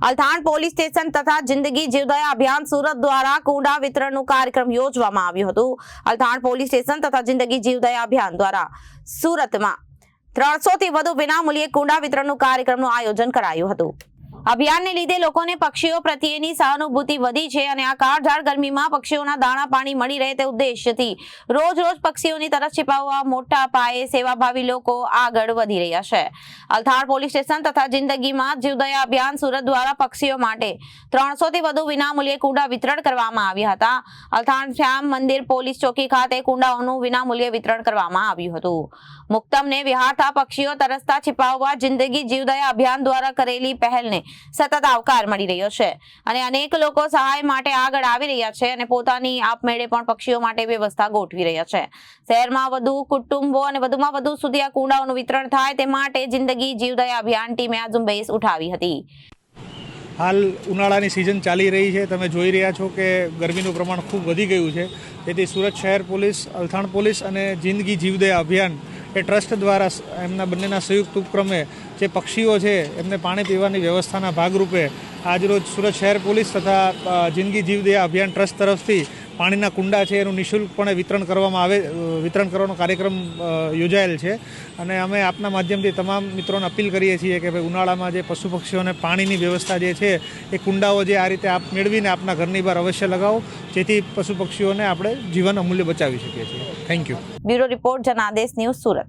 Althan police station તથા જિંદગી જીવદયા અભિયાન સુરત દ્વારા કુંડા વિતરણનું કાર્યક્રમ યોજવામાં આવ્યું હતું. અલથાણ પોલીસ સ્ટેશન તથા જિંદગી જીવદયા અભિયાન દ્વારા સુરતમાં ત્રણસો થી વધુ વિનામૂલ્યે કુંડા વિતરણનું કાર્યક્રમનું આયોજન કરાયું હતું. અભિયાનને લીધે લોકોને પક્ષીઓ પ્રત્યેની સહાનુભૂતિ વધી છે અને આ કાળઝાળ ગરમીમાં પક્ષીઓના દાણા પાણી મળી રહે તે ઉદ્દેશ્યથી રોજ રોજ પક્ષીઓની તરફ છિપાવવા મોટા પાયે સેવાભાવી લોકો આગળ વધી રહ્યા છે. અલથાણ પોલીસ સ્ટેશન તથા જિંદગીમાં જીવદયા અભિયાન સુરત દ્વારા પક્ષીઓ માટે ત્રણસોથી વધુ વિનામૂલ્યે કુંડા વિતરણ કરવામાં આવ્યા હતા. અલથાણ શ્યામ મંદિર પોલીસ ચોકી ખાતે કુંડાઓનું વિનામૂલ્યે વિતરણ કરવામાં આવ્યું હતું. મુક્તમને વિહારતા પક્ષીઓ તરસતા છિપાવવા જિંદગી જીવદયા અભિયાન દ્વારા કરેલી પહેલને સતત આવકાર મળી રહ્યો છે. અને અનેક લોકો સહાય માટે આગળ આવી રહ્યા છે અને પોતાની આપમેળે પણ પક્ષીઓ માટે વ્યવસ્થા ગોઠવી રહ્યા છે. શહેરમાં વધુ કુટુંબો અને વધુમાં વધુ સુધી આ કુંડાઓનું વિતરણ થાય તે માટે જિંદગી જીવદયા અભિયાન ટીમે આ ઝુંબેશ ઉઠાવી હતી. હાલ ઉનાળાની સિઝન ચાલી રહી છે. તમે જોઈ રહ્યા છો કે ગરમીનું પ્રમાણ ખૂબ વધી ગયું છે. તેથી સુરત શહેર પોલીસ, અલથાણ પોલીસ અને જિંદગી જીવદયા અભિયાન એ ટ્રસ્ટ દ્વારા એમના બંનેના સંયુક્ત ઉપક્રમે જે પક્ષીઓ છે, એમને પાણી પીવાની વ્યવસ્થાના ભાગરૂપે આજરોજ સુરત શહેર પોલીસ તથા જિંદગી જીવદયા અભિયાન ટ્રસ્ટ તરફથી પાણીના કુંડા છે, એનું નિઃશુલ્કપણે વિતરણ કરવામાં આવે વિતરણ કરવાનો કાર્યક્રમ યોજાયેલ છે. અને અમે આપના માધ્યમથી તમામ મિત્રોને અપીલ કરીએ છીએ કે ભાઈ ઉનાળામાં જે પશુ પક્ષીઓને પાણીની વ્યવસ્થા જે છે, એ કુંડાઓ જે આ રીતે આપ મેળવીને આપના ઘરની બહાર અવશ્ય લગાવો. જેથી પશુ પક્ષીઓને આપણે જીવન અમૂલ્ય બચાવી શકીએ છીએ. Thank you bureau report, Janadesh news Surat.